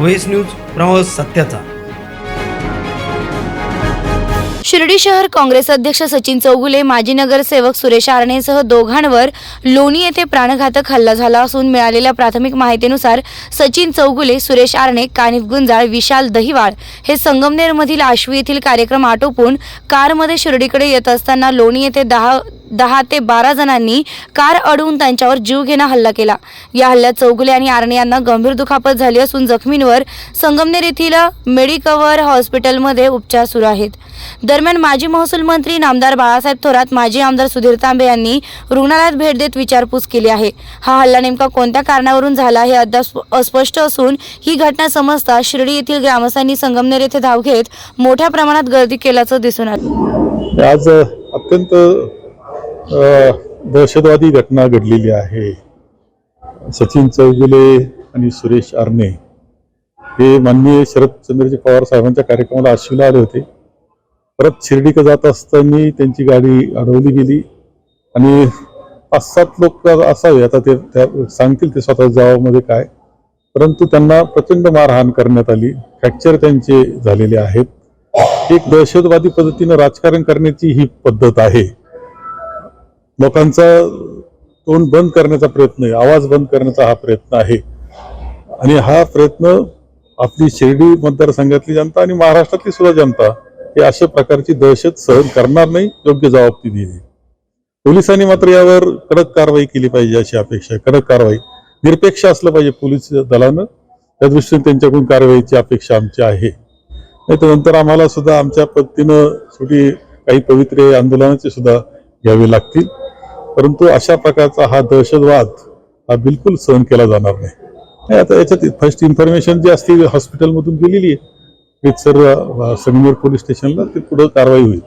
व्हेस news प्रवास सत्याचा. शिर्डी शहर काँग्रेस अध्यक्ष सचिन चौगुले माजी नगरसेवक सुरेश आरणेसह दोघांवर लोणी येथे प्राणघातक हल्ला झाला असून मिळालेल्या प्राथमिक माहितीनुसार सचिन चौगुले सुरेश आरणे कानिफ गुंजाळ विशाल दहिवाळ हे संगमनेरमधील आश्वी येथील कार्यक्रम आटोपून कारमध्ये शिर्डीकडे येत असताना लोणी येथे दहा दहा ते बारा जणांनी कार अडवून त्यांच्यावर जीवघेणा हल्ला केला. या हल्ल्यात चौगुले आणि आरणे यांना गंभीर दुखापत झाली असून जखमींवर संगमनेर येथील मेडिकवर हॉस्पिटलमध्ये उपचार सुरू आहेत. दरम्यान माजी महसूल मंत्री नामदार बाळासाहेब थोरात माजी आमदार सुधीर तांबे यांनी रुग्णालयात भेट देत विचारपूस केली आहे. हा हल्ला नेमका कोणत्या कारणावरून झाला हे अद्याप अस्पष्ट असून ही घटना समजता शिर्डी येथील ग्रामस्थांनी संगमनेर येथे धाव घेत मोठ्या प्रमाणात गर्दी केल्याचं दिसून आलं. आज अत्यंत दहशतवादी घटना घडलेली आहे. सचिन चौगुले आणि सुरेश आरणे हे माननीय शरदचंद्रजी पवार साहेबांच्या कार्यक्रमाला आशिवला आले होते. परत शिर्डीकडे जात असताना त्यांची गाडी अडवली गेली आणि पाच सात लोक असावे. आता ते त्या सांगतील ते स्वतः जबाबामध्ये काय. परंतु त्यांना प्रचंड मारहाण करण्यात आली. फ्रॅक्चर त्यांचे झालेले आहेत. एक दहशतवादी पद्धतीनं राजकारण करण्याची ही पद्धत आहे. लोकांचा तोंड बंद करण्याचा प्रयत्न आहे आवाज बंद करण्याचा हा प्रयत्न आहे. आणि हा प्रयत्न आपली शिर्डी मतदारसंघातली जनता आणि महाराष्ट्रातली सुद्धा जनता हे अशा प्रकारची दहशत सहन करणार नाही योग्य जबाबदारी दिली. पोलिसांनी मात्र यावर कडक कारवाई केली पाहिजे अशी अपेक्षा आहे. कडक कारवाई निरपेक्ष असलं पाहिजे पोलीस दलानं. त्या दृष्टीने त्यांच्याकडून कारवाईची अपेक्षा आमची आहे. नाही नंतर आम्हाला सुद्धा आमच्या पद्धतीनं छोटी काही पवित्रे आंदोलनाचे सुद्धा घ्यावे लागतील. परंतु अशा प्रकारचा हा दहशतवाद हा बिलकुल सहन केला जाणार नाही. नाही, आता याच्यात फर्स्ट इन्फॉर्मेशन जी असते हॉस्पिटलमधून गेलेली आहे. सर संगमेर पोलीस स्टेशनला ते पुढं कारवाई होईल.